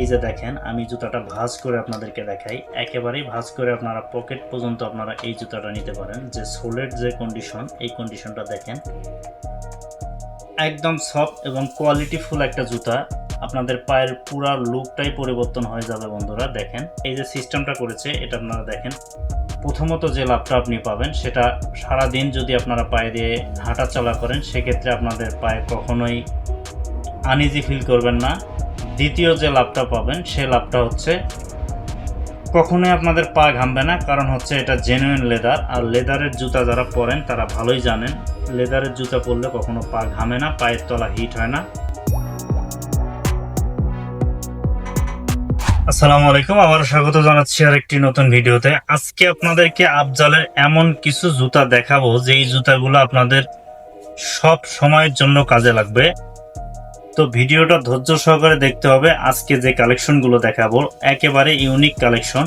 এই যে দেখেন, আমি জুতাটা ভাঁজ করে আপনাদেরকে দেখাই। একেবারেই ভাঁজ করে আপনারা পকেট পর্যন্ত আপনারা এই জুতাটা নিতে পারেন, যে সোলের যে কন্ডিশন এই কন্ডিশনটা দেখেন। একদম সফট এবং কোয়ালিটিফুল একটা জুতা। আপনাদের পায়ের পুরা লুকটাই পরিবর্তন হয়ে যাবে বন্ধুরা, দেখেন। এই যে সিস্টেমটা করেছে, এটা আপনারা দেখেন। প্রথমত যে লাভটা আপনি পাবেন, সেটা সারা দিন যদি আপনারা পায়ে দিয়ে হাঁটা চলা করেন, সেক্ষেত্রে আপনাদের পায়ে কখনোই আনইজি ফিল করবেন না। দ্বিতীয় যে লাভটা পাবেন সে লাভটা হচ্ছে কখনোই আপনাদের পা ঘামবে না, কারণ হচ্ছে এটা জেনুইন লেদার আর লেদারের জুতা যারা পরেন, তারা ভালোই জানেন লেদারের জুতা পরলে কখনো পা ঘামে না, পায়ের তলা হিট হয় না। আসসালামু আলাইকুম আবার স্বাগত জানাচ্ছি আর একটি নতুন ভিডিওতে। আজকে আপনাদেরকে আফজালের এমন কিছু জুতা দেখাবো যে এই জুতাগুলো আপনাদের সব সময়ের জন্য কাজে লাগবে। তো ভিডিওটা ধৈর্য সহকারে দেখতে হবে। আজকে যে কালেকশনগুলো দেখাবো, একেবারে ইউনিক কালেকশন।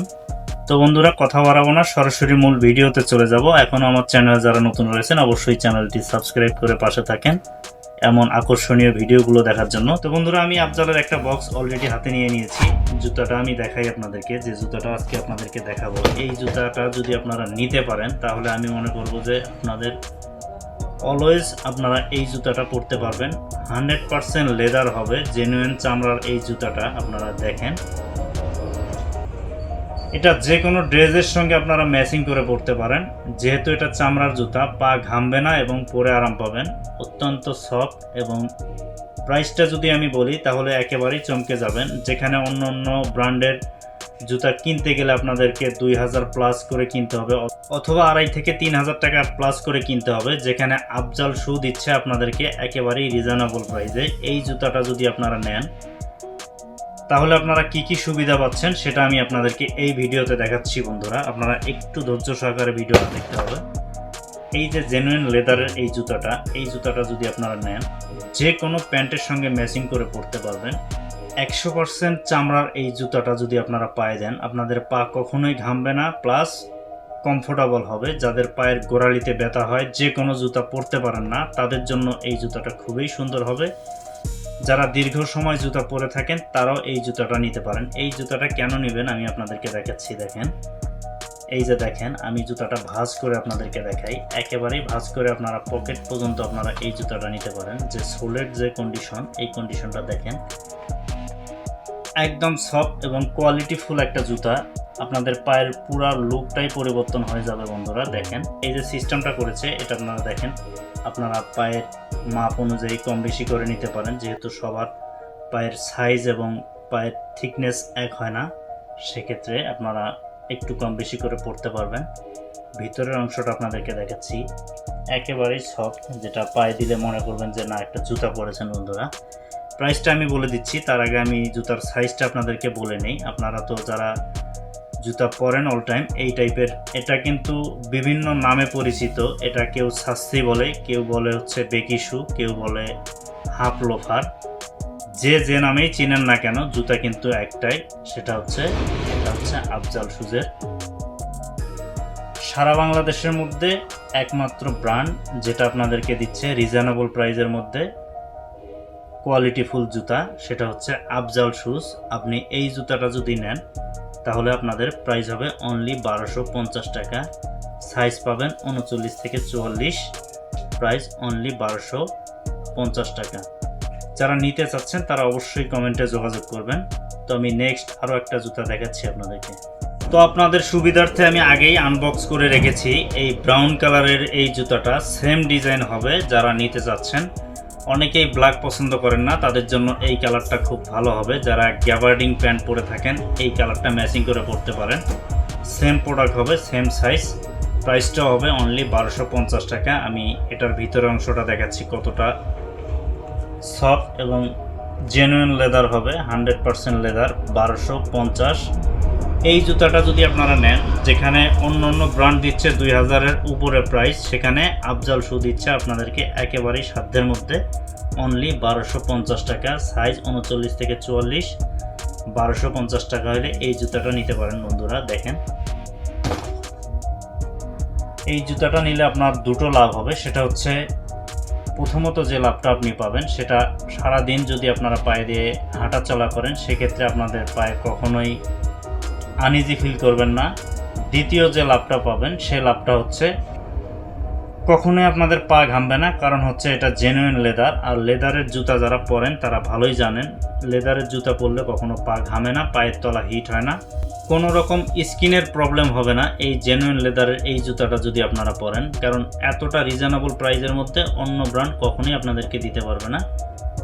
তো বন্ধুরা, কথা বাড়াবো না, সরাসরি মূল ভিডিওতে চলে যাব। এখন আমার চ্যানেলে যারা নতুন রয়েছেন, অবশ্যই চ্যানেলটি সাবস্ক্রাইব করে পাশে থাকেন এমন আকর্ষণীয় ভিডিওগুলো দেখার জন্য। তো বন্ধুরা, আমি আফজালের একটা বক্স অলরেডি হাতে নিয়ে নিয়েছি। জুতাটা আমি দেখাই আপনাদেরকে, যে জুতাটা আজকে আপনাদেরকে দেখাবো। এই জুতাটা যদি আপনারা নিতে পারেন, তাহলে আমি মনে করব যে আপনাদের অলওয়েজ আপনারা এই জুতাটা পরতে পারবেন। হান্ড্রেড পারসেন্ট লেদার হবে, জেনুইন চামড়ার এই জুতাটা আপনারা দেখেন। এটা যে কোনো ড্রেসের সঙ্গে আপনারা ম্যাচিং করে পরতে পারেন। যেহেতু এটা চামড়ার জুতা, পা ঘামবে না এবং পরে আরাম পাবেন। অত্যন্ত সফট এবং প্রাইসটা যদি আমি বলি, তাহলে একেবারেই চমকে যাবেন। যেখানে অন্য অন্য ব্র্যান্ডের জুতা কিনতে গেলে আপনাদেরকে দুই হাজার প্লাস করে কিনতে হবে। অথবা আড়াই থেকে তিন হাজার টাকা প্লাস করে কিনতে হবে, যেখানে আফজাল শু দিচ্ছে আপনাদেরকে একেবারেই রিজনেবল প্রাইসে এই জুতাটা যদি আপনারা নেন, তাহলে আপনারা কি কি সুবিধা পাচ্ছেন সেটা আমি আপনাদেরকে এই ভিডিওতে দেখাচ্ছি বন্ধুরা। আপনারা একটু ধৈর্য সহকারে ভিডিওটা দেখতে হবে। এই যে জেনুইন লেদারের এই জুতাটা এই জুতাটা যদি আপনারা নেন, যে কোনো প্যান্টের সঙ্গে ম্যাচিং করে পরতে পারবেন। একশো পার্সেন্ট চামড়ার এই জুতাটা যদি আপনারা পায়ে দেন, আপনাদের পা কখনোই ঘামবে না প্লাস কমফোর্টেবল হবে। যাদের পায়ের গোড়ালিতে ব্যথা হয়, যে কোনো জুতা পরতে পারেন না, তাদের জন্য এই জুতাটা খুবই সুন্দর হবে। যারা দীর্ঘ সময় জুতা পরে থাকেন, তারাও এই জুতাটা নিতে পারেন। এই জুতাটা কেন নেবেন আমি আপনাদেরকে দেখাচ্ছি, দেখেন। এই যে দেখেন, আমি জুতাটা ভাঁজ করে আপনাদেরকে দেখাই। একেবারেই ভাঁজ করে আপনারা পকেট পর্যন্ত আপনারা এই জুতাটা নিতে পারেন। যে সোলের যে কন্ডিশন এই কন্ডিশনটা দেখেন। একদম সফট এবং কোয়ালিটিফুল একটা জুতা। আপনাদের পায়ের পুরা লুকটাই পরিবর্তন হয়ে যাবে বন্ধুরা, দেখেন। এই যে সিস্টেমটা করেছে, এটা আপনারা দেখেন। আপনারা পায়ের মাপ অনুযায়ী কম বেশি করে নিতে পারেন, যেহেতু সবার পায়ের সাইজ এবং পায়ের থিকনেস এক হয় না, সেক্ষেত্রে আপনারা একটু কম বেশি করে পড়তে পারবেন। ভিতরের অংশটা আপনাদেরকে দেখাচ্ছি। একেবারেই সফট যেটা পায়ে দিলে মনে করবেন যে, না, একটা জুতা পরেছেন বন্ধুরা। প্রাইসটা আমি বলে দিচ্ছি, তার আগে আমি জুতার সাইজটা আপনাদেরকে বলে নেই। আপনারা তো যারা জুতা পরেন অল টাইম এই টাইপের এটা কিন্তু বিভিন্ন নামে পরিচিত। এটা কেউ শাস্তি বলে, কেউ বলে হচ্ছে বেকি শু কেউ বলে হাফ লোফার যে যে নামেই চিনেন না কেন, জুতা কিন্তু একটাই, সেটা হচ্ছে, এটা হচ্ছে আফজাল শুজের সারা বাংলাদেশের মধ্যে একমাত্র ব্র্যান্ড যেটা আপনাদেরকে দিচ্ছে রিজনেবল প্রাইজের মধ্যে। কোয়ালিটিফুল জুতা, সেটা হচ্ছে আফজাল শুজ আপনি এই জুতাটা যদি নেন, তাহলে আপনাদের প্রাইস হবে অনলি বারোশো পঞ্চাশ টাকা। সাইজ পাবেন উনচল্লিশ থেকে চুয়াল্লিশ। প্রাইস অনলি বারোশো পঞ্চাশ টাকা। যারা নিতে চাচ্ছেন, তারা অবশ্যই কমেন্টে যোগাযোগ করবেন। তো আমি নেক্সট আরও একটা জুতা দেখাচ্ছি আপনাদেরকে। তো আপনাদের সুবিধার্থে আমি আগেই আনবক্স করে রেখেছি। এই ব্রাউন কালারের এই জুতাটা সেম ডিজাইন হবে যারা নিতে চাচ্ছেন। অনেকেই ব্ল্যাক পছন্দ করেন না, তাদের জন্য এই কালারটা খুব ভালো হবে। যারা গ্যাবার্ডিং প্যান্ট পরে থাকেন, এই কালারটা ম্যাচিং করে পরতে পারেন। সেম প্রোডাক্ট হবে সেম সাইজ প্রাইসটা হবে অনলি বারোশো পঞ্চাশ টাকা। আমি এটার ভিতরের অংশটা দেখাচ্ছি কতটা সফট এবং জেনুইন লেদার হবে হান্ড্রেড পারসেন্ট লেদার বারোশো পঞ্চাশ। এই জুতাটা যদি আপনারা নেন, যেখানে অন্য অন্য ব্র্যান্ড দিচ্ছে দুই হাজারের উপরে প্রাইস, সেখানে আফজাল শু দিচ্ছে আপনাদেরকে একেবারেই সাধ্যের মধ্যে। অনলি বারোশো পঞ্চাশ টাকা সাইজ উনচল্লিশ থেকে চুয়াল্লিশ। বারোশো পঞ্চাশ টাকা হলে এই জুতাটা নিতে পারেন বন্ধুরা, দেখেন। এই জুতাটা নিলে আপনার দুটো লাভ হবে, সেটা হচ্ছে প্রথমত যে লাভটা আপনি পাবেন, সেটা সারা দিন যদি আপনারা পায়ে দিয়ে হাঁটা চলা করেন, সেক্ষেত্রে আপনাদের পায়ে কখনোই আনইজি ফিল করবেন না, দ্বিতীয় যে লাভটা পাবেন, সে লাভটা হচ্ছে কখনোই আপনাদের পা ঘামবে না, কারণ হচ্ছে এটা জেনুইন লেদার আর লেদারের জুতা যারা পরেন, তারা ভালোই জানেন লেদারের জুতা পরলে কখনো পা ঘামে না, পায়ের তলা হিট হয় না। কোনো রকম স্কিনের প্রবলেম হবে না, এই জেনুইন লেদারের এই জুতাটা যদি আপনারা পরেন, কারণ এতটা রিজনেবল প্রাইজের মধ্যে অন্য ব্র্যান্ড কখনোই আপনাদেরকে দিতে পারবে না।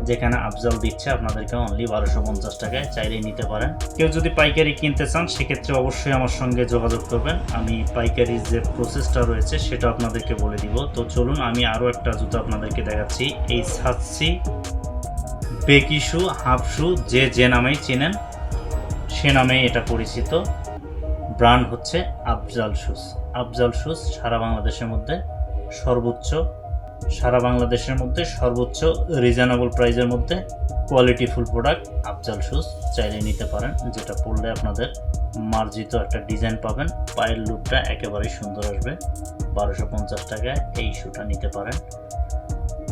যেখানে আফজাল দিচ্ছে, আপনাদেরকে অনলি বারোশো পঞ্চাশ টাকায় চাইলেই নিতে পারেন। কেউ যদি পাইকারি কিনতে চান, সেক্ষেত্রে অবশ্যই আমার সঙ্গে যোগাযোগ করবেন। আমি পাইকারির যে প্রসেসটা রয়েছে, সেটা আপনাদেরকে বলে দিব। তো চলুন, আমি আরও একটা জুতো আপনাদেরকে দেখাচ্ছি। এই সাতসি বেকি শু, হাফ শু, যে যে নামেই চেনেন, সে নামেই এটা পরিচিত। ব্র্যান্ড হচ্ছে আফজাল শুজ। আফজাল শুজ সারা বাংলাদেশের মধ্যে সর্বোচ্চ সারা বাংলাদেশের মধ্যে সর্বোচ্চ রিজনেবল প্রাইজের মধ্যে quality full product Afzal shoes চাইলে নিতে পারেন, যেটা পরলে আপনাদের মার্জিত একটা ডিজাইন পাবেন। পায়ের লুকটা একেবারেই সুন্দর আসবে। বারোশো পঞ্চাশ টাকায় এই শুটা নিতে পারেন।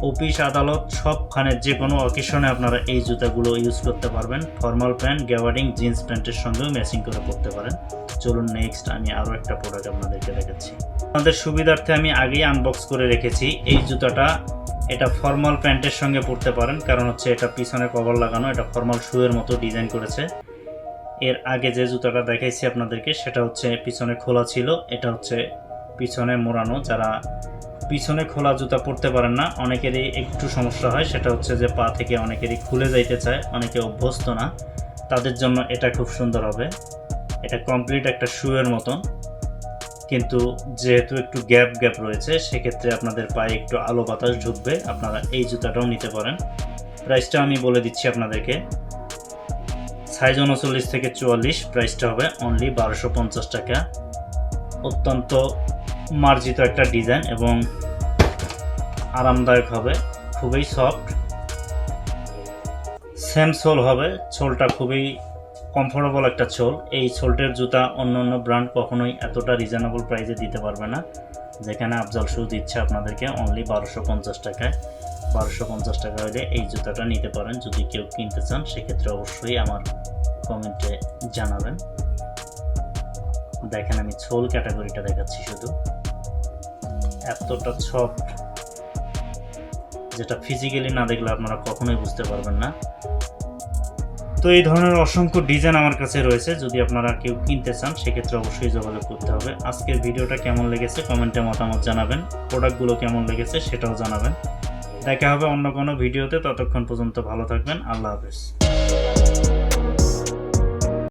অফিস, আদালত, সবখানে যে কোনো অকেশনে আপনারা এই জুতাগুলো ইউজ করতে পারবেন। ফর্মাল প্যান্ট গ্যাওয়ার্ডিং জিন্স প্যান্টের সঙ্গেও ম্যাচিং করে পরতে পারেন। চলুন নেক্সট আমি আরও একটা প্রোডাক্ট আপনাদেরকে দেখাচ্ছি। আমাদের সুবিধার্থে আমি আগেই আনবক্স করে রেখেছি। এই জুতাটা এটা ফর্মাল প্যান্টের সঙ্গে পরতে পারেন, কারণ হচ্ছে এটা পিছনে কভার লাগানো, এটা ফর্মাল শুয়ের মতো ডিজাইন করেছে। এর আগে যে জুতাটা দেখাইছি আপনাদেরকে, সেটা হচ্ছে পিছনে খোলা ছিল, এটা হচ্ছে পিছনে মোড়ানো, যারা পিছনে খোলা জুতা পরতে পারেন না। অনেকেরই একটু সমস্যা হয়, সেটা হচ্ছে যে পা থেকে অনেকেরই খুলে যাইতে চায়, অনেকে অভ্যস্ত না। তাদের জন্য এটা খুব সুন্দর হবে। এটা কমপ্লিট একটা শুয়ের মতন। কিন্তু যেহেতু একটু গ্যাপ গ্যাপ রয়েছে, সেক্ষেত্রে আপনাদের পায়ে একটু আলো বাতাস ঢুকবে, আপনারা এই জুতাটাও নিতে পারেন। প্রাইসটা আমি বলে দিচ্ছি আপনাদেরকে। সাইজ উনচল্লিশ থেকে চুয়াল্লিশ প্রাইসটা হবে অনলি বারোশো পঞ্চাশ টাকা। অত্যন্ত মার্জিত একটা ডিজাইন এবং আরামদায়ক হবে, খুবই সফট। সেম সোল হবে, সোলটা খুবই কমফোর্টেবল একটা সোল। এই সোলটের জুতা অন্য অন্য ব্র্যান্ড কখনোই এতটা রিজনেবল প্রাইসে দিতে পারবে না। যেখানে আফজাল শু দিচ্ছে আপনাদেরকে অনলি বারোশো পঞ্চাশ টাকায়। বারোশো পঞ্চাশ টাকা হলে এই জুতাটা নিতে পারেন। যদি কেউ কিনতে চান, সেক্ষেত্রে অবশ্যই আমার কমেন্টে জানাবেন। দেখেন আমি ছোল ক্যাটাগরিটা দেখাচ্ছি শুধু। এতটা সফট যেটা ফিজিক্যালি না দেখলে আপনারা কখনোই বুঝতে পারবেন না। তো এই ধরনের অসংখ্য ডিজাইন আমার কাছে রয়েছে, যদি আপনারা কেউ কিনতে চান, সেক্ষেত্রে অবশ্যই যোগাযোগ করতে হবে। আজকের ভিডিওটা কেমন লেগেছে কমেন্টে মতামত জানাবেন প্রোডাক্টগুলো কেমন লেগেছে সেটাও জানাবেন। দেখা হবে অন্য কোনো ভিডিওতে, ততক্ষণ পর্যন্ত ভালো থাকবেন, আল্লাহ হাফেজ।